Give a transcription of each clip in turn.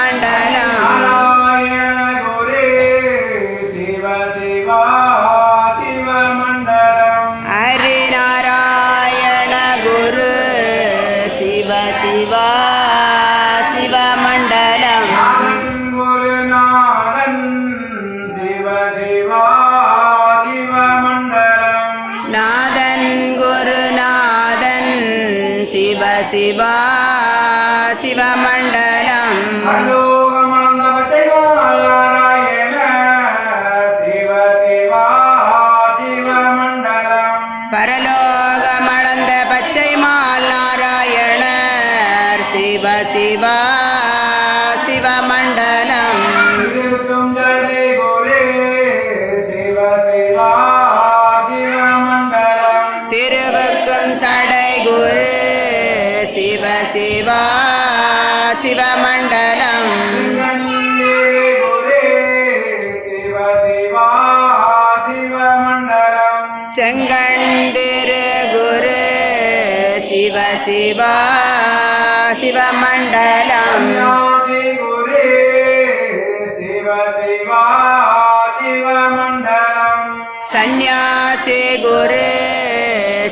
பாண்ட செங்கண்டிரு குரு. சிவ சிவா சிவமண்டலம் சந்நியாசி குரு.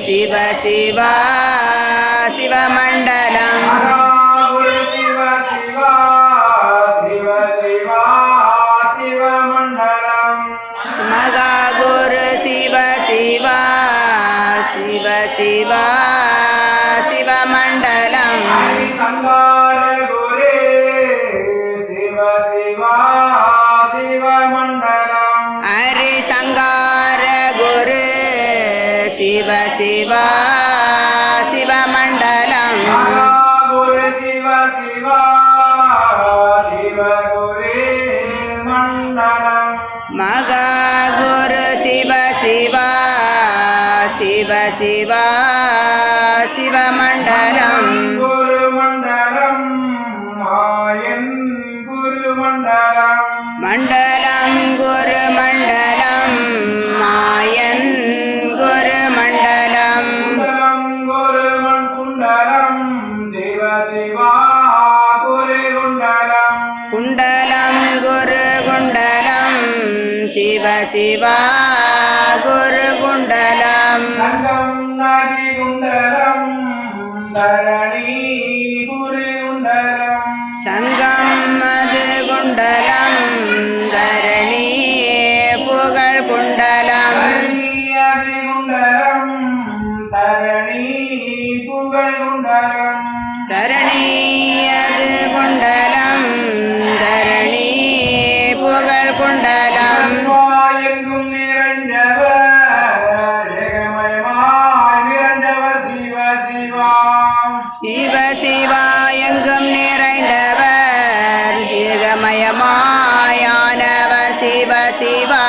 சிவ சிவா சிவமண்டலம் शिवमण्डलम् மண்டலம் குரு மண்டலம். மாயன் குரு மண்டலம் குண்டலம் சிவ சிவா குரு குண்டலம். குண்டலம் குரு குண்டலம். சிவ சிவா குரு குண்டலம் குண்டலம் குண்டலம் எங்கும் நிறைந்தவர் நிறைந்தவர் சிவ சிவா. சிவ சிவா எங்கும் நிறைந்தவர் சிவமயமாயானவர் சிவ சிவா.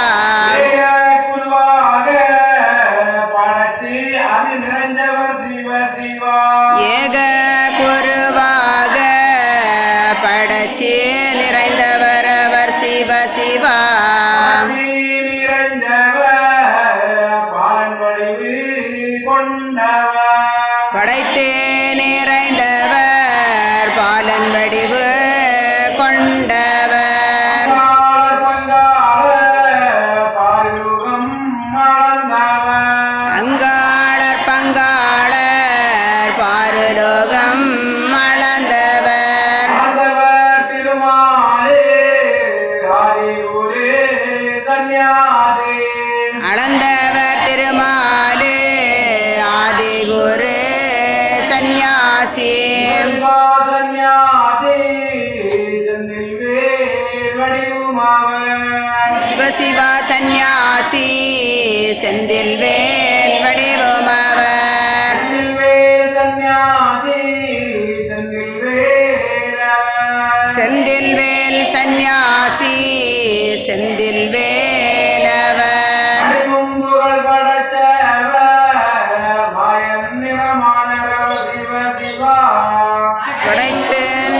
செந்தில் வேல் வடிவமாவர் செந்தில் வேல் சந்நியாசி செந்தில் வேலவர் படைத்தேன்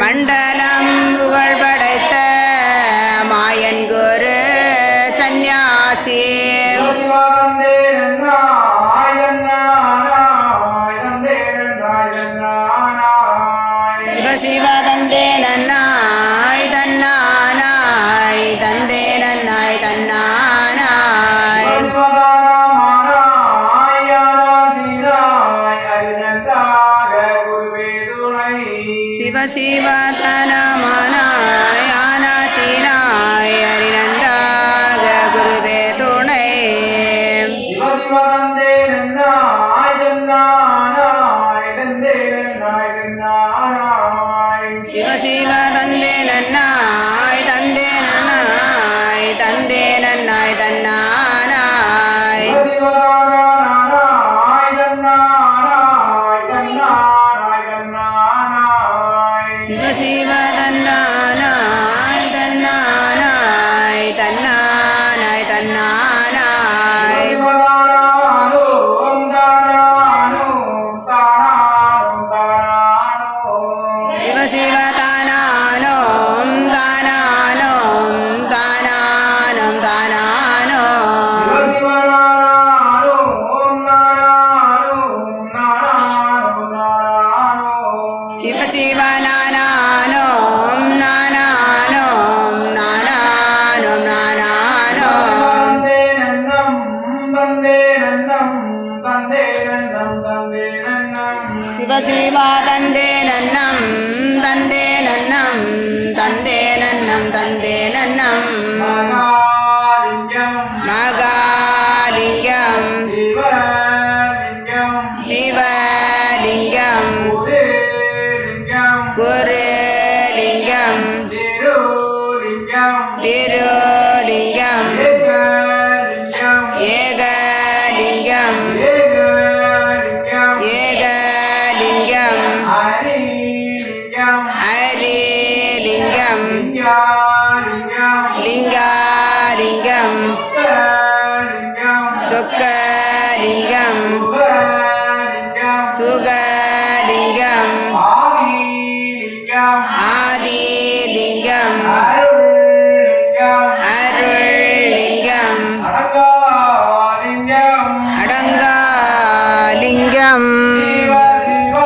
மண்டலம் புகழ் படைத்த மாயன் குரு சந்நியாசி. சிவசிவ தந்தே நன்னாய் தன்னா மனமனாய் ஆனாசினாய் அறிநன்றாக குருவே துணை. சிவ சிவ தந்தே நன்னாய் தந்தே நன்னாய் தந்தே நன்னாய் தன்னா ಶಿವ ತಂದೆ ನನ್ನ முருகலிங்கம்